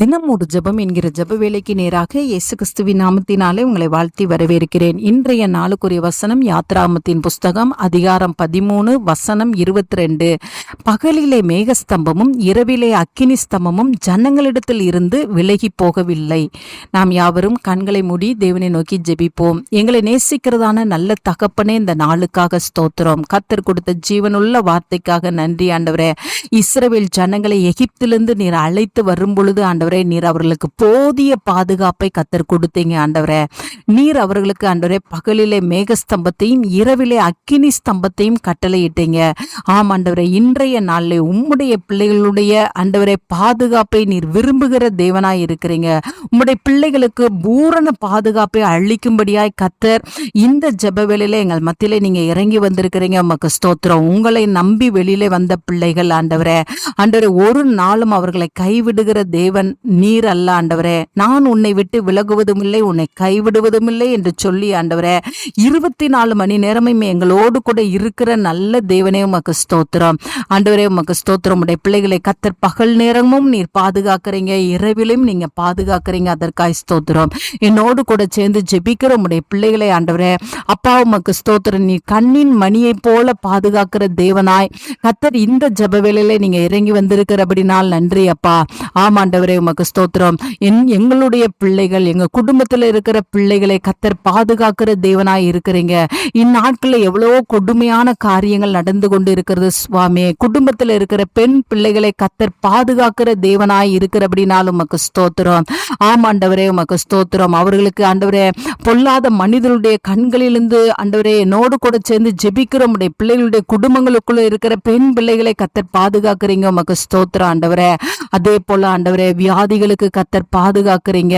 தினம் ஒரு ஜெபம் என்கிற ஜப வேலைக்கு நேராக இயேசு கிறிஸ்துவின் நாமத்தினாலே உங்களை வாழ்த்தி வரவேற்கிறேன். இன்றைய நாளுக்குரிய வசனம் யாத்ராமத்தின் புஸ்தகம் அதிகாரம் பதிமூணு வசனம் இருபத்தி ரெண்டு பகலிலே மேகஸ்தம்பமும் இரவிலே அக்கினி ஸ்தம்பமும் ஜனங்களிடத்தில் இருந்து விலகி போகவில்லை. நாம் யாவரும் கண்களை மூடி தேவனை நோக்கி ஜெபிப்போம். எங்களை நேசிக்கிறதான நல்ல தகப்பனே இந்த நாளுக்காக ஸ்தோத்திரம். கத்தர் கொடுத்த ஜீவனுள்ள வார்த்தைக்காக நன்றி ஆண்டவரே. இஸ்ரவேல் ஜனங்களை எகிப்திலிருந்து நீர் அழைத்து வரும் பொழுது ஆண்டவரே நீர் அவர்களுக்கு போதிய பாதுகாப்பை கத்தர் கொடுத்தீங்க ஆண்டவரே. நீர் அவர்களுக்கு ஆண்டவரே பகலிலே மேகஸ்தம்பத்தையும் இரவிலே அக்கினி ஸ்தம்பத்தையும் கட்டளையிட்டீங்க. ஆம் ஆண்டவரே இன்றைய நாளில் உம்முடைய பிள்ளைகளுடைய ஆண்டவரே பாதுகாப்பை நீர் விரும்புகிற தேவனாய் இருக்கிறீங்க. உம்முடைய பிள்ளைகளுக்கு பூரண பாதுகாப்பை அளிக்கும்படியாய் கத்தர் இந்த ஜப வேலையில எங்கள் மத்தியில நீங்க இறங்கி வந்திருக்கிறீங்க. உமக்கு ஸ்தோத்திரம். உங்களை நம்பி வெளியிலே வந்த பிள்ளைகள் ஆண்டவரே ஆண்டவரே ஒரு நாளும் அவர்களை கைவிடுகிற தேவன் நீர் அல்ல ஆண்டவரே. நான் உன்னை விட்டு விலகுவதும் இல்லை உன்னை கைவிடுவதும் இல்லை என்று சொல்லி ஆண்டவரே இருபத்தி நாலு மணி நேரமும் எங்களோடு கூட இருக்கிற நல்ல தேவனே உமக்கு ஸ்தோத்திரம். ஆண்டவரே உமக்கு ஸ்தோத்திரம். உடைய பிள்ளைகளை கத்தர் பகல் நேரமும் நீர் பாதுகாக்கிறீங்க இரவிலும் நீங்க பாதுகாக்கிறீங்க அதற்காய் ஸ்தோத்திரம். என்னோடு கூட சேர்ந்து ஜெபிக்கிற உடைய பிள்ளைகளை ஆண்டவரே அப்பா உமக்கு ஸ்தோத்திரம். நீ கண்ணின் மணியை போல பாதுகாக்கிற தேவனாய். கத்தர் இந்த ஜப வேலையில நீங்க இறங்கி வந்திருக்கிறபடினால் நன்றி அப்பா. ஆமாண்டவரே உமக்கு ஸ்தோத்திரம். எங்களுடைய பிள்ளைகள் எங்க குடும்பத்துல இருக்கிற பிள்ளைகளை கத்தர் பாதுகாக்கிற தேவனாய் இருக்கிறீங்க. இந்நாட்களில் எவ்வளவோ கொடுமையான காரியங்கள் நடந்து கொண்டு இருக்கிறது சுவாமி. குடும்பத்துல இருக்கிற பெண் பிள்ளைகளை கத்தர் பாதுகாக்கிற தேவனாய் இருக்கிறபடினாலும் உமக்கு ஸ்தோத்திரம். ஆமாண்டவரே உமக்கு ஸ்தோத்திரம். அவர்களுக்கு ஆண்டவரே பொல்லாத மனிதனுடைய கண்களிலிருந்து ஆண்டவரே என்னோடு கூட சேர்ந்து ஜெபிக்கிற உடைய பிள்ளைகளுடைய குடும்பங்களுக்குள்ள இருக்கிற பெண் பிள்ளைகளை கத்தர் பாதுகாக்கிறீங்க. உமக்கு ஸ்தோத்திரம் ஆண்டவரே. அதே போல ஆண்டவரே வியாதிகளுக்கு கத்தர் பாதுகாக்கிறீங்க.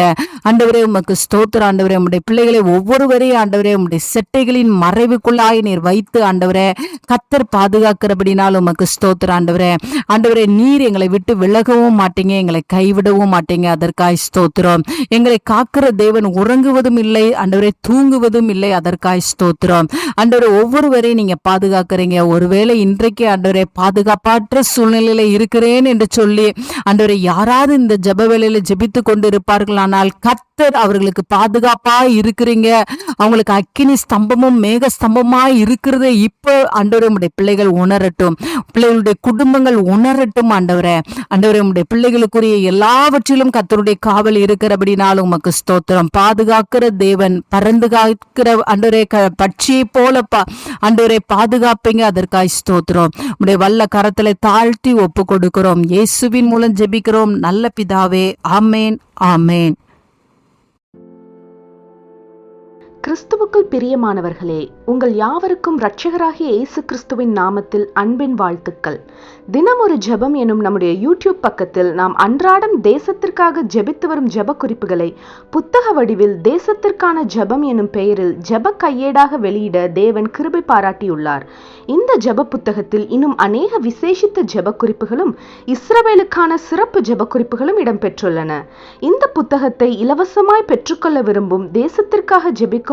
ஆண்டவரே உமக்கு ஸ்தோத்திரம். ஆண்டவரே உம்முடைய பிள்ளைகளை ஒவ்வொருவரையும் ஆண்டவரே உம்முடைய செட்டைகளின் மறைவுக்குள்ளாய் நீர் வைத்து ஆண்டவரே கத்தர் பாதுகாக்கிறபடினால் உமக்கு ஸ்தோத்திரம். ஆண்டவரே ஆண்டவரே நீர் எங்களை விட்டு விலகவும் மாட்டீங்க. எங்களை கைவிடவும் மாட்டீங்க. அதற்காய் ஸ்தோத்திரம். எங்களை காக்கிற தேவன் உறங்குவதும் இல்லை. ஆண்டவரே தூங்குவதும் இல்லை. அதற்காய் ஸ்தோத்திரம். ஆண்டவரே ஒவ்வொருவரையும் நீங்க பாதுகாக்கிறீங்க. ஒருவேளை இன்றைக்கு ஆண்டவரே பாதுகாப்பாற்ற சூழ்நிலையில இருக்கிறேன் என்று சொல்லி ஆண்டவரை யாராவது இந்த ஜப வேலையில ஜெபித்து கொண்டு இருப்பார்களானால் கத்தர் அவர்களுக்கு பாதுகாப்பா இருக்கிறீங்க. அவங்களுக்கு அக்கினி ஸ்தம்பமும் மேக ஸ்தம்பமா இருக்கிறது இப்போ ஆண்டவரே உடைய பிள்ளைகள் உணரட்டும். பிள்ளைகளுடைய குடும்பங்கள் உணரட்டும் ஆண்டவரே. ஆண்டவரே உடைய பிள்ளைகளுக்குரிய எல்லாவற்றிலும் கத்தருடைய காவல் இருக்கிறபடினாலும் உமக்கு ஸ்தோத்திரம். பாதுகாக்கிற தேவன் பறந்து காக்கிற ஆண்டவரே க பட்சியை போல பா ஆண்டவரே பாதுகாப்பீங்க அதற்காய் ஸ்தோத்திரம். உடைய வல்ல கரத்துல தாழ்த்தி ஒப்பு கொடுக்கிறோம் இயேசுவின் மூலம் ஜெபிக்கிறோம். நல்ல பிதாவே ஆமேன் ஆமேன். கிறிஸ்துவுக்குள் பிரியமானவர்களே உங்கள் யாவருக்கும் இரட்சகராகிய இயேசு கிறிஸ்துவின் நாமத்தில் அன்பின் வாழ்த்துக்கள். தினம் ஒரு ஜெபம் எனும் நம்முடைய யூடியூப் பக்கத்தில் நாம் அன்றாடம் தேசத்திற்காக ஜெபித்து வரும் ஜெப குறிப்புகளை புத்தக வடிவில் தேசத்திற்கான ஜெபம் எனும் பெயரில் ஜெப கையேடாக வெளியிட தேவன் கிருபை பாராட்டியுள்ளார். இந்த ஜெப புத்தகத்தில் இன்னும் அநேக விசேஷித்த ஜெப குறிப்புகளும் இஸ்ரவேலுக்கான சிறப்பு ஜெப குறிப்புகளும் இடம்பெற்றுள்ளன. இந்த புத்தகத்தை இலவசமாய் பெற்றுக்கொள்ள விரும்பும் தேசத்திற்காக ஜெபிக்கும்